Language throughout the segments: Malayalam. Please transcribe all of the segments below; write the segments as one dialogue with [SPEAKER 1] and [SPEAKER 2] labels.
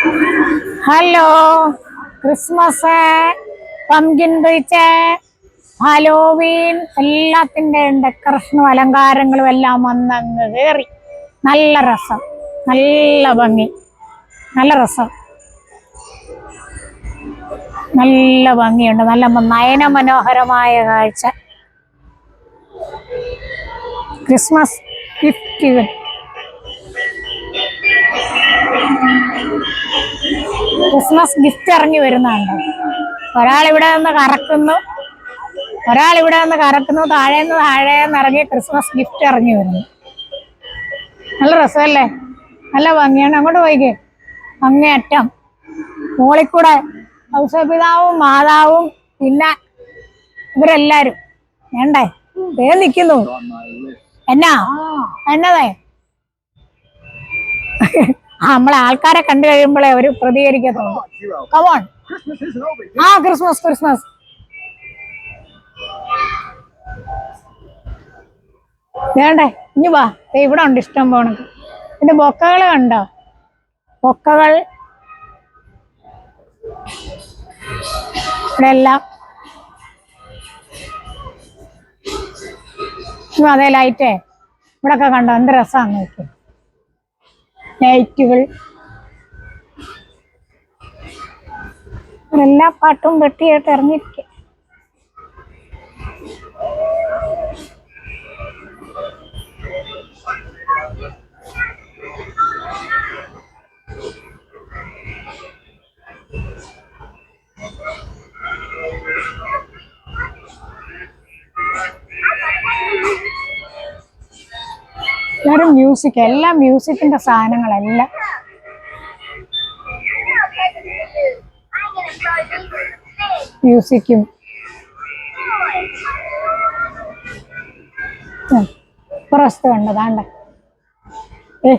[SPEAKER 1] ഹലോ ക്രിസ്മസ് പംകിൻ ബ്രിച്ച് ഹലോവീൻ എല്ലാത്തിന്റെ ഡെക്കറേഷനും അലങ്കാരങ്ങളും എല്ലാം വന്നങ്ങ് കയറി നല്ല രസം നല്ല ഭംഗി നല്ല രസം. നല്ല ഭംഗിയുണ്ട് നല്ല നയന മനോഹരമായ കാഴ്ച. ക്രിസ്മസ് ഗിഫ്റ്റുകൾ ക്രിസ്മസ് ഗിഫ്റ്റ് ഇറങ്ങി വരുന്നുണ്ട് ഒരാൾ ഇവിടെ നിന്ന് കറക്കുന്നു. ഒരാൾ ഇവിടെ നിന്ന് കറക്കുന്നു. താഴേന്ന് താഴേന്ന് ഇറങ്ങി ക്രിസ്മസ് ഗിഫ്റ്റ് ഇറങ്ങി വരുന്നു. നല്ല രസമല്ലേ? നല്ല ഭംഗിയാണ്. അങ്ങോട്ട് പോയിക്കേ. അങ്ങേയറ്റം. മോളിക്കൂടെ കൂടെ ഔഷപിതാവും മാതാവും പിന്നെ ഇവരെല്ലാരും. വേണ്ടേ? ദേ നിൽക്കുന്നു എന്നാ? എന്നതേ? ആ നമ്മളെ ആൾക്കാരെ കണ്ടു കഴിയുമ്പോഴേ അവർ പ്രതികരിക്കത്തുള്ളൂ കമോൺ. ആ ക്രിസ്മസ് ക്രിസ്മസ് വേണ്ടേ ഇനി വാ. ഇവിടെ ഉണ്ട് ഇഷ്ടം പോണക്ക് പിന്നെ ബൊക്കകൾ കണ്ടോ? ബൊക്കകൾ. ഇവിടെ എല്ലാം. അതെ ലൈറ്റേ ഇവിടെ ഒക്കെ കണ്ടോ? എന്ത് രസമാണ് നോക്കി ലൈറ്റുകൾ എല്ലാ പാട്ടും വെട്ടിയായിട്ട് ഇറങ്ങിയിരിക്കും എല്ലാവരും മ്യൂസിക് എല്ലാ മ്യൂസിക്കിന്റെ സാധനങ്ങളെല്ലാം. മ്യൂസിക്കും പുറത്ത് കണ്ടതാണ്ട ഏ.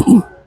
[SPEAKER 1] Mm-hmm.